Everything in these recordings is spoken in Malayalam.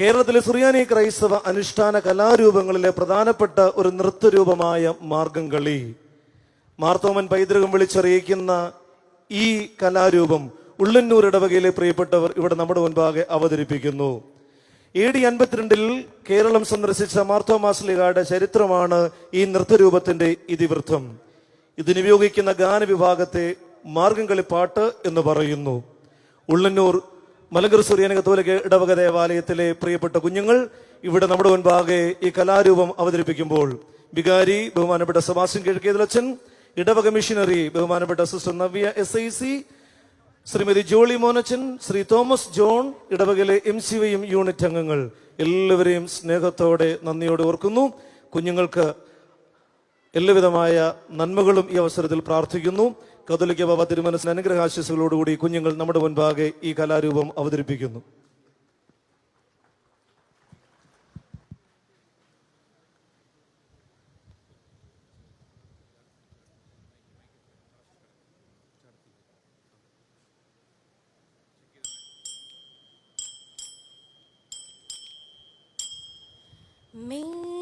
കേരളത്തിലെ സുറിയാനി ക്രൈസ്തവ അനുഷ്ഠാന കലാരൂപങ്ങളിലെ പ്രധാനപ്പെട്ട ഒരു നൃത്തരൂപമായ മാർഗംകളി മാർത്തോമൻ പൈതൃകം വിളിച്ചറിയിക്കുന്ന ഈ കലാരൂപം ഉള്ളന്നൂർ ഇടവകയിലെ പ്രിയപ്പെട്ടവർ ഇവിടെ നമ്മുടെ മുൻപാകെ അവതരിപ്പിക്കുന്നു. എ ഡി അൻപത്തിരണ്ടിൽ കേരളം സന്ദർശിച്ച മാർത്തോമാസ്ലിഗയുടെ ചരിത്രമാണ് ഈ നൃത്തരൂപത്തിന്റെ ഇതിവൃത്തം. ഇതിനുപയോഗിക്കുന്ന ഗാനവിഭാഗത്തെ മാർഗംകളിപ്പാട്ട് എന്ന് പറയുന്നു. ഉള്ളന്നൂർ മലങ്കർ സൂര്യന കത്തോലിക്ക ഇടവക ദേവാലയത്തിലെ പ്രിയപ്പെട്ട കുഞ്ഞുങ്ങൾ ഇവിടെ നമ്മുടെ മുൻപാകെ ഈ കലാരൂപം അവതരിപ്പിക്കുമ്പോൾ വികാരി ബഹുമാനപ്പെട്ട സബാസ്യൻ കിഴക്കേതലച്ചൻ ഇടവക മിഷനറി ബഹുമാനപ്പെട്ട sister Navya S I C Shrimati Jolly Monachan Shri Thomas John ഇടവകയിലെ എം സി വൈയും യൂണിറ്റ് അംഗങ്ങൾ. എല്ലാവരെയും സ്നേഹത്തോടെ നന്ദിയോടെ ഓർക്കുന്നു. കുഞ്ഞുങ്ങൾക്ക് എല്ലാവിധമായ നന്മകളും ഈ അവസരത്തിൽ പ്രാർത്ഥിക്കുന്നു. കത്തോലിക്ക ബാബ തിരുമനസിന് അനുഗ്രഹാശിസുകളോടുകൂടി കുഞ്ഞുങ്ങൾ നമ്മുടെ മുൻപാകെ ഈ കലാരൂപം അവതരിപ്പിക്കുന്നു. മേക്കണീന്ത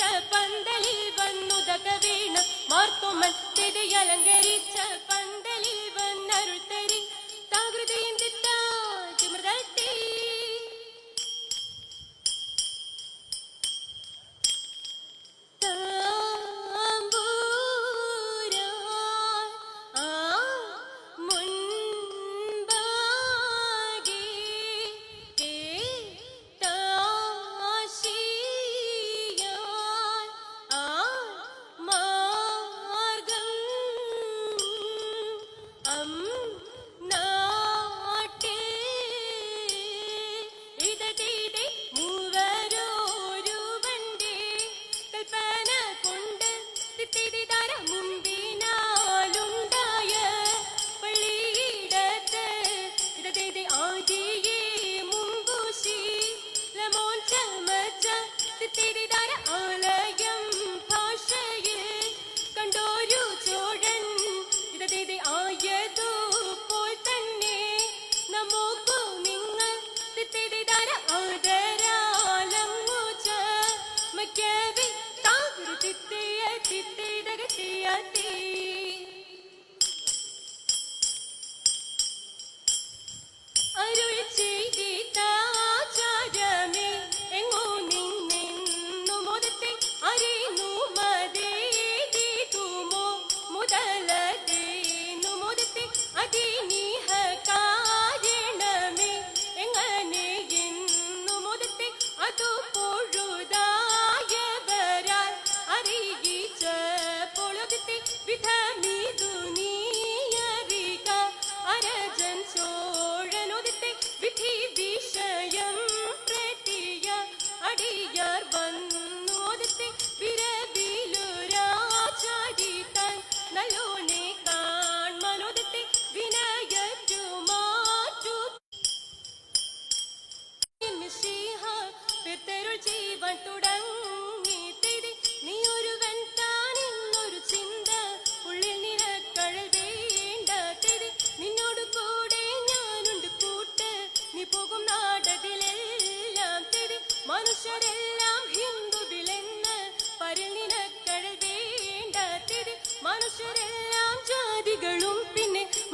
അലങ്കരിച്ച പന്തലിൽ വന്നുതക വീണ് മാർത്തോമൻ തിരി അലങ്കരിച്ച മക്കവി താകുരു തിത്തിയ തിത്തിതകത്തിയാത്തി അരുൾ ചെയ്തിതാചാരമേ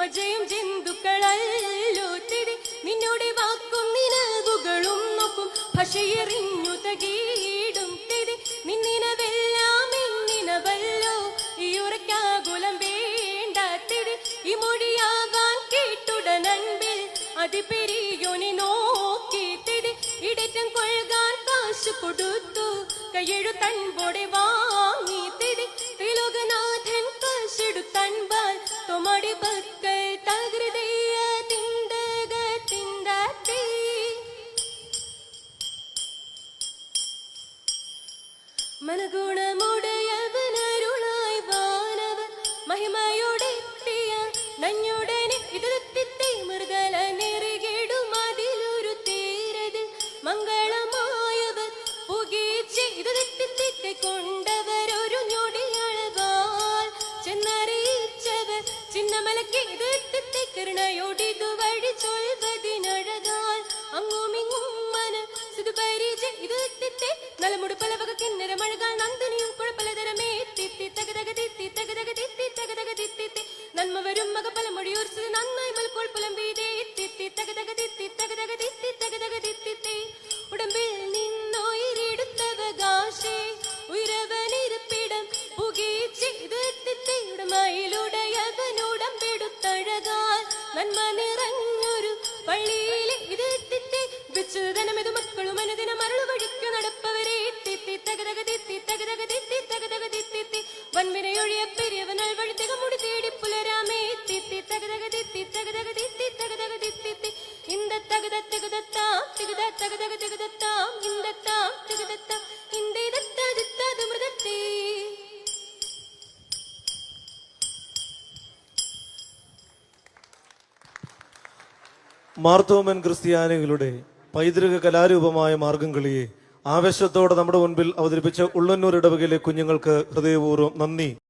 മജയും ജന്തുക്കളല്ലോ തിരി നിന്നോട് വാക്കും നിനവുകളും നോക്കും. ഭാഷയെറിഞ്ഞു തകീടും തിരി നിന്നിനവെല്ലാം എന്നിനവല്ലോ. ഈ ഉറക്കാകുലം വേണ്ട തിരി ഈ മൊഴിയാകാൻ കേട്ടുടനൻപിൽ അതിപെരിയോനെ നോക്കി തിരി ഇടറ്റം കൊഴുകാൻ കാശു കൊടുത്തു. കൈയെഴുത്തൻപോടെ വാങ്ങി തിരി ത്രിലോകനാഥൻ കാശെടുത്തൻപാൽ തൊമടി മനഗുണമുടയവനരുളായി വാനവൻ മഹിമയുടെ പ്രിയ നഞ്ഞുടനെ ഇതിലെത്തിത്തെ മൃദല നെറുകിടും അതിലൊരു തീരതിൽ മംഗളമായവർ പുകീച്ച് ഇതിലെത്തിത്തെ കൈക്കൊണ്ടവർ ഒരു ഞൊടിയളവാൽ ചെന്നറിയിച്ചവർ ചിന്നമലക്ക് ഇത് കരുണയോടിതു വഴി പലവക കിന്നര മഴകാൽ നന്ദനിയും നന്മ നിറഞ്ഞൊരു പള്ളിയിലെ ഇത് തിത്തി വിച്ചുതനമിതു മക്കളും അനുദിന മരളു വഴിക്ക് നടപ്പവരെ തിത്തി തകതക തിത്തി തകതക തിത്തി തകതക തിത്തി വൻവിനയൊഴിയ പെരിയവനാൽ വഴി തികമുടി തേടി പുലരാമേ. തിത്തി തകതക തിത്തി തകതക തിത്തി തകതക തിത്തി മാർത്തോമൻ ക്രിസ്ത്യാനികളുടെ പൈതൃക കലാരൂപമായ മാർഗം കളിയെ ആവേശത്തോടെ നമ്മുടെ മുൻപിൽ അവതരിപ്പിച്ച ഉള്ളന്നൂർ ഇടവകയിലെ കുഞ്ഞുങ്ങൾക്ക് ഹൃദയപൂർവം നന്ദി.